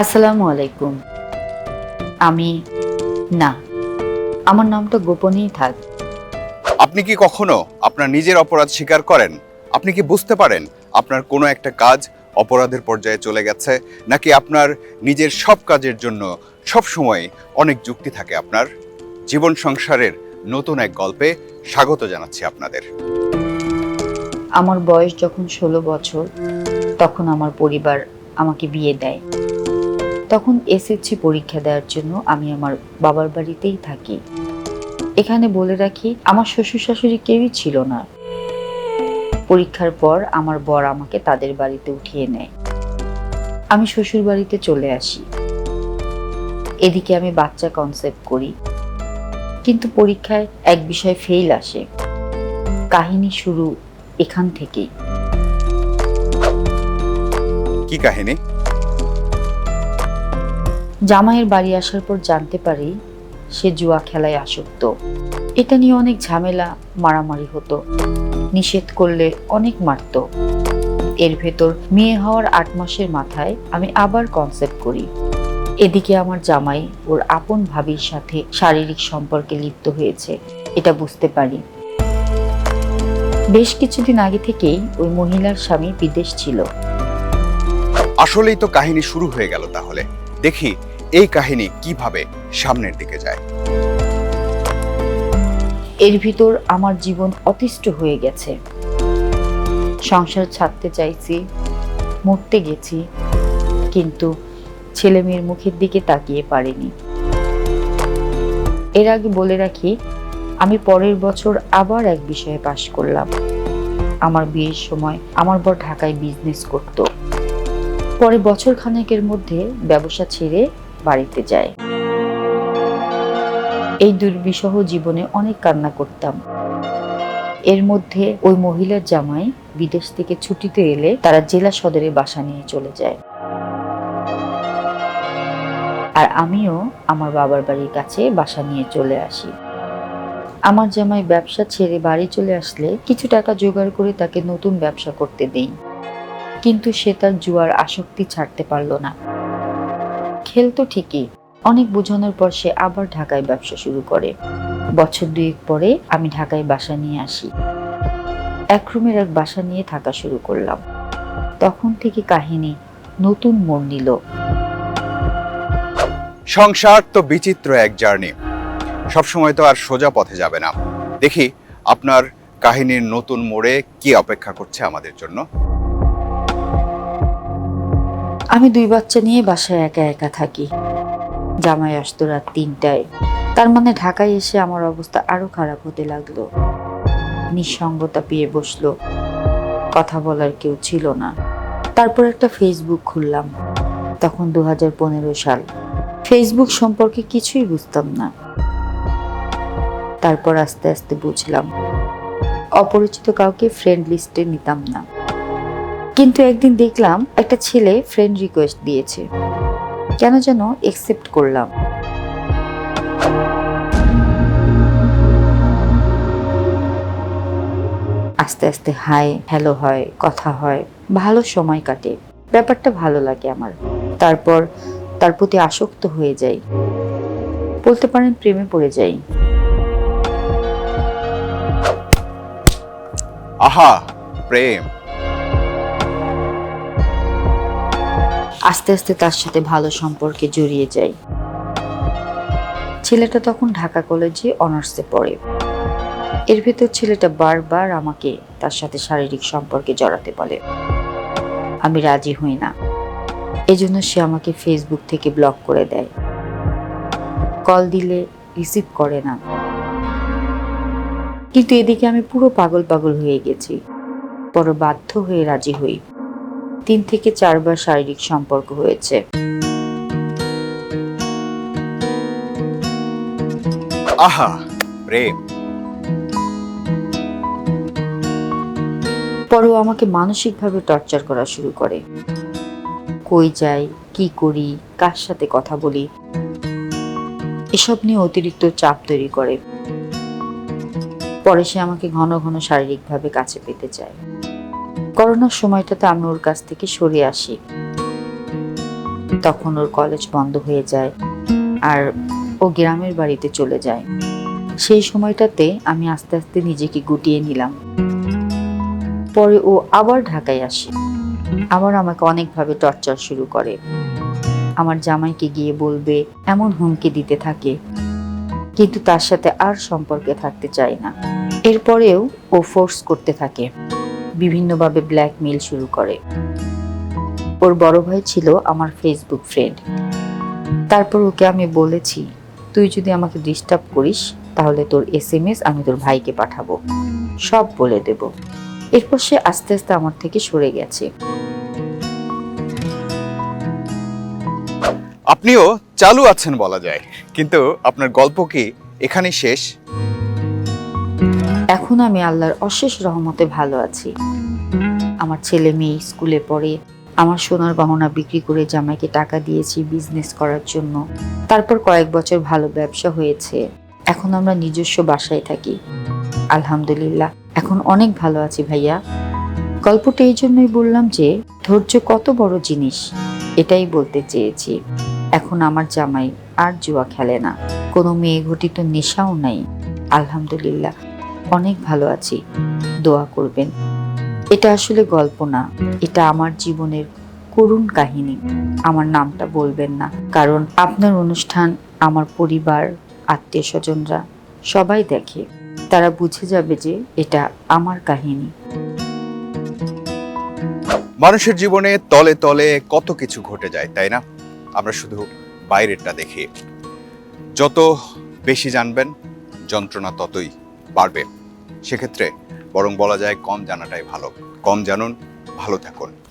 আসসালামু আলাইকুম। আমি না। আমার নামটা গোপনেই থাক। আপনি কি কখনো আপনার নিজের অপরাধ স্বীকার করেন? আপনি কি বুঝতে পারেন আপনার কোনো একটা কাজ অপরাধের পর্যায়ে চলে গেছে নাকি আপনার নিজের সব কাজের জন্য সব সময় অনেক যুক্তি থাকে আপনার? জীবন সংসারের নতুন এক গল্পে স্বাগত জানাচ্ছি আপনাদের। আমার বয়স যখন ষোলো বছর তখন আমার পরিবার আমাকে বিয়ে দেয়। তখন এসএসসি পরীক্ষা দেওয়ার জন্য আমি আমার বাবার বাড়িতেই থাকি। এখানে বলে রাখি, আমার শ্বশুর শাশুড়ি কেউই ছিল না। পরীক্ষার পর আমার বর আমাকে তাদের বাড়িতে উঠিয়ে নেয়। আমি শ্বশুর বাড়িতে চলে আসি। এদিকে আমি বাচ্চা কনসেপ্ট করি। কিন্তু পরীক্ষায় এক বিষয়ে ফেল আসে। কাহিনী শুরু এখান থেকেই। কি কাহিনী? জামাইয়ের বাড়ি আসার পর জানতে পারি সে জুয়া খেলায় আসক্ত। এটা নিয়ে অনেক ঝামেলা, মারামারি হতো। নিষেধ করলে অনেক মারতো। এর ভেতর মেয়ে হওয়ার আট মাসের মাথায় আমি আবার কনসেপ্ট করি। এদিকে আমার জামাই ওর আপন ভাবির সাথে শারীরিক সম্পর্কে লিপ্ত হয়েছে, এটা বুঝতে পারি। বেশ কিছুদিন আগে থেকেই ওই মহিলার স্বামী বিদেশ ছিল। আসলেই তো কাহিনী শুরু হয়ে গেল তাহলে। দেখি এই কাহিনী কীভাবে সামনের দিকে যায়? এর ভিতর আমার জীবন অতিষ্ঠ হয়ে গেছে। সংসার ছাড়তে চাইছি, মরতে গেছি, কিন্তু ছেলে মেয়ের মুখের দিকে তাকিয়ে পারিনি। এর আগে বলে রাখি, আমি পরের বছর আবার এক বিষয়ে পাশ করলাম। আমার বিয়ের সময় আমার বর ঢাকায় বিজনেস করত। পরে বছর খানেকের মধ্যে ব্যবসা ছেড়ে বাড়িতে যায়। এই দুর্বিষহ জীবনে অনেক কান্না করতাম। এর মধ্যে ওই মহিলার জামাই বিদেশ থেকে ছুটিতে এলে তারা জেলা সদরে বাসা নিয়ে চলে যায়। আর আমিও আমার বাবার বাড়ির কাছে বাসা নিয়ে চলে আসি। আমার জামাই ব্যবসা ছেড়ে বাড়ি চলে আসলে কিছু টাকা জোগাড় করে তাকে নতুন ব্যবসা করতে দেই। কিন্তু সে তার জুয়ার আসক্তি ছাড়তে পারল না। খেলতো ঠিকই। অনেক বোঝানোর পর সে আবার ঢাকায় ব্যবসা শুরু করে। বছর দুয়েক পরে আমি ঢাকায় বাসা নিয়ে আসি। এক রুমের এক বাসা নিয়ে থাকা শুরু করলাম। তখন থেকে কাহিনী নতুন মোড় নিল। সংসার তো বিচিত্র এক জার্নি। সবসময় তো আর সোজা পথে যাবে না। দেখি, আপনার কাহিনীর নতুন মোড়ে কি অপেক্ষা করছে আমাদের জন্য? আমি দুই বাচ্চা নিয়ে বাসায় একা একা থাকি। জামাই আসতো রাত তিনটায়। তার মানে ঢাকায় এসে আমার অবস্থা আরও খারাপ হতে লাগল। নিঃসঙ্গতা পেয়ে বসল। কথা বলার কেউ ছিল না। তারপর একটা ফেসবুক খুললাম, তখন দু হাজার পনেরো সাল। ফেসবুক সম্পর্কে কিছুই বুঝতাম না। তারপর আস্তে আস্তে বুঝলাম, অপরিচিত কাউকে ফ্রেন্ড লিস্টে নিতাম না। কিন্তু একদিন দেখলাম একটা ছেলে ফ্রেন্ড রিকোয়েস্ট দিয়েছে। কেন যেন একসেপ্ট করলাম। আস্তে আস্তে হাই হ্যালো হয়, কথা হয়, ভালো সময় কাটে। ব্যাপারটা ভালো লাগে আমার। তারপর তার প্রতি আসক্ত হয়ে যাই। বলতে পারেন প্রেমে পড়ে যাই। আহা, প্রেম। আস্তে আস্তে তার সাথে ভালো সম্পর্কে জড়িয়ে যাই ছেলেটা তখন ঢাকা কলেজে অনার্সে পড়ে। এর ভেতর ছেলেটা বারবার আমাকে তার সাথে শারীরিক সম্পর্কে জড়াতে বলে। আমি রাজি হই না। এজন্য সে আমাকে ফেসবুক থেকে ব্লক করে দেয়। কল দিলে রিসিভ করে না। কিন্তু এদিকে আমি পুরো পাগল পাগল হয়ে গেছি। পরে বাধ্য হয়ে রাজি হই। তিন থেকে চারবার শারীরিক সম্পর্ক হয়েছে। আহা প্রেম। পরেও আমাকে মানসিকভাবে টর্চার করা শুরু করে। কই যাই কি করি কার সাথে কথা বলি এসব নিয়ে অতিরিক্ত চাপ তৈরি করে। পরে সে আমাকে ঘন ঘন শারীরিকভাবে কাছে পেতে চায়। করোনার সময়টাতে আমি ওর কাছ থেকে সরে আসি। তখন ওর কলেজ বন্ধ হয়ে যায় আর ও গ্রামের বাড়িতে চলে যায়। সেই সময়টাতে আমি আস্তে আস্তে নিজেকে গুটিয়ে নিলাম। পরে ও আবার ঢাকায় আসে। আবার আমাকে অনেকভাবে টর্চার শুরু করে। আমার জামাইকে গিয়ে বলবে, এমন হুমকি দিতে থাকে। কিন্তু তার সাথে আর সম্পর্কে থাকতে চায় না। এরপরেও ও ফোর্স করতে থাকে। বিভিন্নভাবে ব্ল্যাকমেইল শুরু করে। ওর বড় ভাই ছিল আমার ফেসবুক ফ্রেন্ড তারপর ওকে আমি বলেছি, তুই যদি আমাকে ডিস্টার্ব করিস, তাহলে তোর এস এম এস আমি তোর ভাইকে পাঠাবো। সব বলে দেব। এরপর সে আস্তে আস্তে আমার থেকে সরে গেছে। আপনিও চালু আছেন বলা যায়। কিন্তু আপনার গল্প কি এখানে শেষ? এখন আমি আল্লাহর অশেষ রহমতে ভালো আছি। আমার ছেলে মেয়ে স্কুলে পড়ে, আমার সোনার গহনা বিক্রি করে জামাইকে টাকা দিয়েছি বিজনেস করার জন্য, তারপর কয়েক বছর ভালো ব্যবসা হয়েছে। এখন আমরা নিজস্ব বাসায় থাকি। আলহামদুলিল্লাহ, এখন অনেক ভালো আছি ভাইয়া। গল্পটা এই জন্যই বললাম যে, ধৈর্য কত বড় জিনিস, এটাই বলতে চেয়েছি। এখন আমার জামাই আর জুয়া খেলে না। কোনো মেয়ে ঘটিত নেশাও নাই। আলহামদুলিল্লাহ অনেক ভালো আছি। দোয়া করবেন। এটা আসলে গল্প না। এটা আমার জীবনের করুণ কাহিনী। আমার নামটা বলবেন না। কারণ আপনার অনুষ্ঠান, আমার পরিবার আত্মীয় স্বজনরা সবাই দেখে। তারা বুঝে যাবে যে এটা আমার কাহিনী। মানুষের জীবনে তলে তলে কত কিছু ঘটে যায়, তাই না? আমরা শুধু বাইরেরটা দেখি। যত বেশি জানবেন, যন্ত্রণা ততই বাড়বে। সেক্ষেত্রে বরং বলা যায় কম জানাটাই ভালো। কম জানুন ভালো থাকুন।